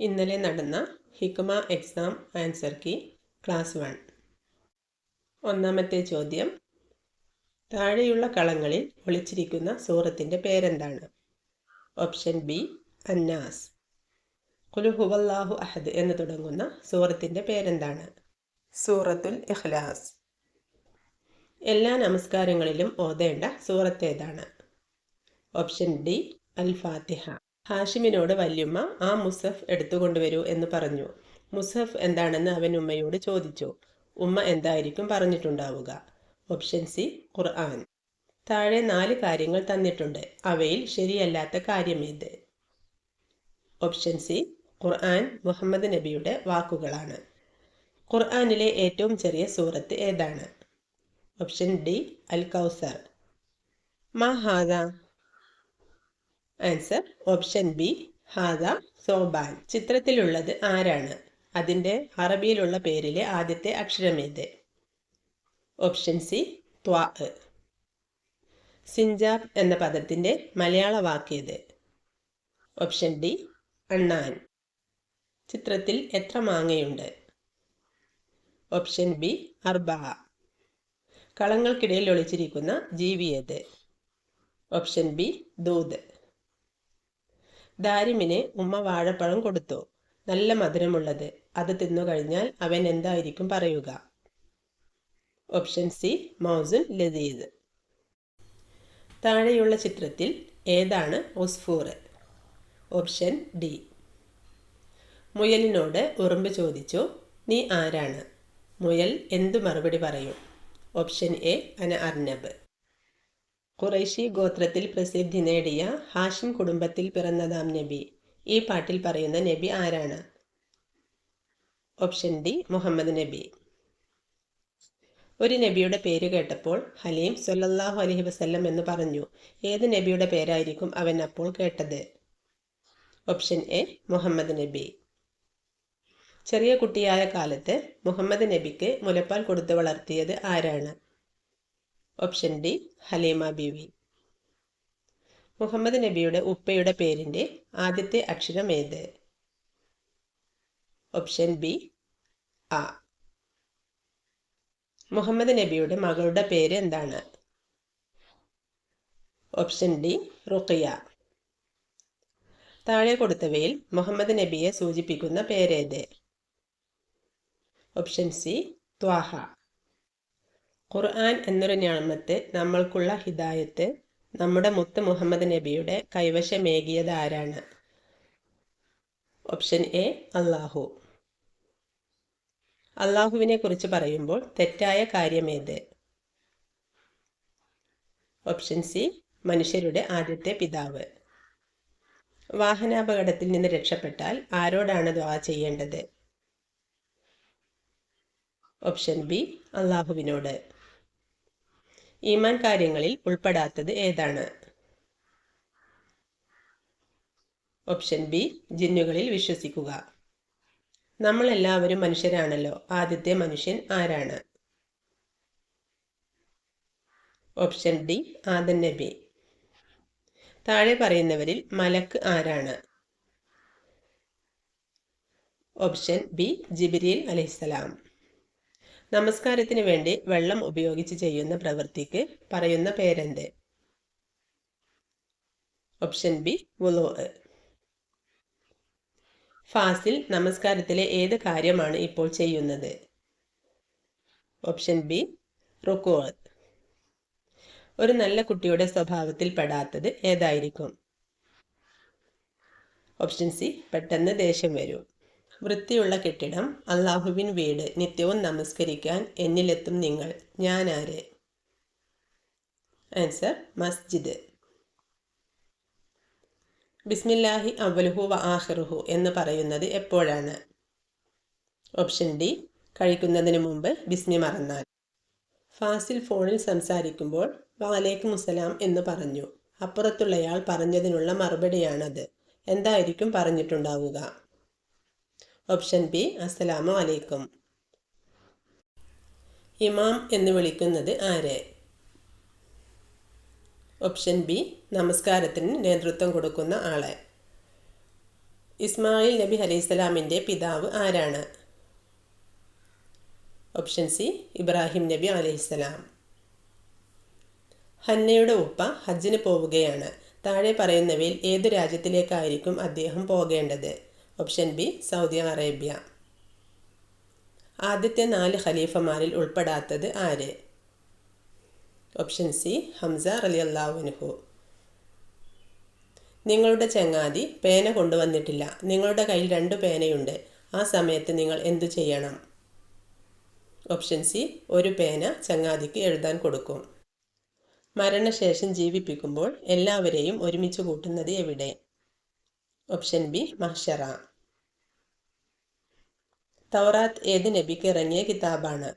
ഇന്നലെ നടന്ന ഹിക്കുമ exam answer key class one ഒന്നാമത്തെ ചോദ്യം. താഴെയുള്ള കളങ്ങളിൽ ഒളിച്ചിരിക്കുന്ന സൂറത്തിന്റെ പേരെന്താണ്? Option B അന്നാസ്. കുലുഹുവല്ലാഹു അഹദ് എന്ന് തുടങ്ങുന്ന സൂറത്തിന്റെ പേരെന്താണ്? സൂറത്തുൽ ഇഖ്ലാസ്. എല്ലാ നമസ്കാരങ്ങളിലും ഓതേണ്ട സൂറത്തേതാണ്. ഓപ്ഷൻ ഡി അൽ ഫാത്തിഹ ഹാഷിമിനോട് വല്യുമ്മ ആ മുസഫ് എടുത്തുകൊണ്ടുവരൂ എന്ന് പറഞ്ഞു. മുസഫ് എന്താണെന്ന് അവൻ ഉമ്മയോട് ചോദിച്ചു. ഉമ്മ എന്തായിരിക്കും പറഞ്ഞിട്ടുണ്ടാവുക? ഓപ്ഷൻ സി ഖുർആൻ. താഴെ നാല് കാര്യങ്ങൾ തന്നിട്ടുണ്ട്. അവയിൽ ശരിയല്ലാത്ത കാര്യമേത് ഓപ്ഷൻ സി ഖുർആൻ മുഹമ്മദ് നബിയുടെ വാക്കുകളാണ്. ഖുർആനിലെ ഏറ്റവും ചെറിയ സൂറത്ത് ഏതാണ്? ഓപ്ഷൻ ഡി അൽ കൗസർ. മാ ഹാദ? ആൻസർ ഓപ്ഷൻ ബി ഹാദ സോബാൻ ചിത്രത്തിലുള്ളത് ആരാണ്? അതിന്റെ അറബിയിലുള്ള പേരിലെ ആദ്യത്തെ അക്ഷരമേത് ഓപ്ഷൻ സി ത്വാ. സിഞ്ചാബ് എന്ന പദത്തിന്റെ മലയാള വാക്കേത് ഓപ്ഷൻ ഡി അണ്ണാൻ. ചിത്രത്തിൽ എത്ര മാങ്ങയുണ്ട്? ഓപ്ഷൻ ബി അർബ. കളങ്ങൾക്കിടയിൽ ഒളിച്ചിരിക്കുന്ന ജീവിയത് ഓപ്ഷൻ ബി ദൂത്. ദാരിമിന് ഉമ്മ വാഴപ്പഴം കൊടുത്തു. നല്ല മധുരമുള്ളത്. അത് തിന്നു കഴിഞ്ഞാൽ അവൻ എന്തായിരിക്കും പറയുക. ഓപ്ഷൻ സി മൗസുൻ ലതീദ് താഴെയുള്ള ചിത്രത്തിൽ ഏതാണ് ഒസ്ഫൂർ ഓപ്ഷൻ ഡി. മുയലിനോട് ഉറുമ്പ് ചോദിച്ചു നീ ആരാണ്? മുയൽ എന്തു മറുപടി പറയും? ഓപ്ഷൻ എ അന അർനബ്. ഖുറൈശി ഗോത്രത്തിൽ പ്രസിദ്ധി നേടിയ ഹാഷിം കുടുംബത്തിൽ പിറന്നതാം നബി. ഈ പാട്ടിൽ പറയുന്ന നബി ആരാണ്? ഓപ്ഷൻ ഡി മുഹമ്മദ് നബി. ഒരു നബിയുടെ പേര് കേട്ടപ്പോൾ ഹലീം സൊല്ലാഹു അലഹി വസ്ല്ലം എന്ന് പറഞ്ഞു. ഏത് നബിയുടെ പേരായിരിക്കും അവൻ അപ്പോൾ കേട്ടത്? ഓപ്ഷൻ എ മുഹമ്മദ് നബി. ചെറിയ കുട്ടിയായ കാലത്ത് മുഹമ്മദ് നബിക്ക് മുലപ്പാൽ കൊടുത്തു വളർത്തിയത് ആരാണ്? ഓപ്ഷൻ ഡി ഹലീമ ബീവി മുഹമ്മദ് നബിയുടെ ഉപ്പയുടെ പേരിന്റെ ആദ്യത്തെ അക്ഷരം ഏത്? ഓപ്ഷൻ ബി ആ മുഹമ്മദ് നബിയുടെ മകളുടെ പേര് എന്താണ്? ഓപ്ഷൻ ഡി റുഖിയ താഴെ കൊടുത്തവയിൽ മുഹമ്മദ് നബിയെ സൂചിപ്പിക്കുന്ന പേരേത്? ഓപ്ഷൻ സി ത്വാഹ ഖുർആൻ എന്നൊരു ഞാമത്ത് നമ്മൾക്കുള്ള ഹിദായത്ത് നമ്മുടെ മുത്ത് മുഹമ്മദ് നബിയുടെ കൈവശമേകിയത് ആരാണ്? ഓപ്ഷൻ എ അള്ളാഹു അള്ളാഹുവിനെ കുറിച്ച് പറയുമ്പോൾ തെറ്റായ കാര്യമേത്? ഓപ്ഷൻ സി മനുഷ്യരുടെ ആദ്യത്തെ പിതാവ്. വാഹനാപകടത്തിൽ നിന്ന് രക്ഷപ്പെട്ടാൽ ആരോടാണ് ദ്വാ ചെയ്യേണ്ടത്? ഓപ്ഷൻ ബി അള്ളാഹുവിനോട് ഈമാൻ കാര്യങ്ങളിൽ ഉൾപ്പെടാത്തത് ഏതാണ്? ഓപ്ഷൻ ബി ജിന്നുകളിൽ വിശ്വസിക്കുക. നമ്മൾ എല്ലാവരും മനുഷ്യരാണല്ലോ. ആദ്യത്തെ മനുഷ്യൻ ആരാണ്? ഓപ്ഷൻ ഡി ആദൻ നബി. താഴെ പറയുന്നവരിൽ മലക്ക് ആരാണ്? ഓപ്ഷൻ ബി ജിബിരിയിൽ അലൈഹിസ്സലാം. നമസ്കാരത്തിന് വേണ്ടി വെള്ളം ഉപയോഗിച്ച് ചെയ്യുന്ന പ്രവൃത്തിക്ക് പറയുന്ന പേരെന്ത്? ഓപ്ഷൻ ബി വുലോ ഫാസിൽ നമസ്കാരത്തിലെ ഏത് കാര്യമാണ് ഇപ്പോൾ ചെയ്യുന്നത്? ഓപ്ഷൻ ബി റുക്കോ ഒരു നല്ല കുട്ടിയുടെ സ്വഭാവത്തിൽ പെടാത്തത് ഏതായിരിക്കും? ഓപ്ഷൻ സി പെട്ടെന്ന് ദേഷ്യം വരും. വൃത്തിയുള്ള കെട്ടിടം അള്ളാഹുവിൻ വീട് നിത്യവും നമസ്കരിക്കാൻ എന്നിലെത്തും നിങ്ങൾ. ഞാൻ ആര് ആൻസർ മസ്ജിദ് ബിസ്മില്ലാഹി അവലുഹു വ ആഹിറുഹു എന്ന് പറയുന്നത് എപ്പോഴാണ്? ഓപ്ഷൻ ഡി കഴിക്കുന്നതിന് മുമ്പ് ബിസ്മി മറന്നാൽ. ഫാസിൽ ഫോണിൽ സംസാരിക്കുമ്പോൾ വാലേക്കും മുസലാം എന്ന് പറഞ്ഞു. അപ്പുറത്തുള്ളയാൾ പറഞ്ഞതിനുള്ള മറുപടിയാണത്. എന്തായിരിക്കും പറഞ്ഞിട്ടുണ്ടാവുക? ഓപ്ഷൻ ബി അസ്സലാമു അലൈക്കും. ഇമാം എന്ന് വിളിക്കുന്നത് ആരെ? ഓപ്ഷൻ ബി നമസ്കാരത്തിന് നേതൃത്വം കൊടുക്കുന്ന ആളെ. ഇസ്മായിൽ നബി അലൈഹിസ്സലാമിന്റെ പിതാവ് ആരാണ്? ഓപ്ഷൻ സി ഇബ്രാഹിം നബി അലൈഹിസ്സലാം ഹന്നയുടെ ഉപ്പ ഹജ്ജിന് പോവുകയാണ്. താഴെ പറയുന്നവയിൽ ഏതു രാജ്യത്തിലേക്കായിരിക്കും അദ്ദേഹം പോകേണ്ടത്? Option B Saudi Arabia. ആദ്യത്തെ നാല് ഖലീഫമാരിൽ ഉൾപ്പെടാത്തത് ആര്? ഓപ്ഷൻ സി ഹംസ അലി അള്ളാഹുനുഹു നിങ്ങളുടെ ചങ്ങാതി പേന കൊണ്ടുവന്നിട്ടില്ല. നിങ്ങളുടെ കയ്യിൽ രണ്ട് പേനയുണ്ട്. ആ സമയത്ത് നിങ്ങൾ എന്തു ചെയ്യണം? ഓപ്ഷൻ സി ഒരു പേന ചങ്ങാതിക്ക് എഴുതാൻ കൊടുക്കും. മരണശേഷം ജീവിപ്പിക്കുമ്പോൾ എല്ലാവരെയും ഒരുമിച്ച് കൂട്ടുന്നത് എവിടെ? ഓപ്ഷൻ ബി മഹ്ഷറ. തൗറാത്ത് ഏത് നബിക്ക് ഇറങ്ങിയ കിതാബാണ്?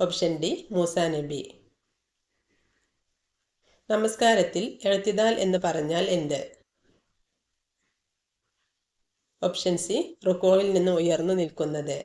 ഓപ്ഷൻ ഡി മൂസ നബി. നമസ്കാരത്തിൽ എഴുത്തിദാൽ എന്ന് പറഞ്ഞാൽ എന്ത്? ഓപ്ഷൻ സി റുക്കോയിൽ നിന്ന് ഉയർന്നു നിൽക്കുന്നത്.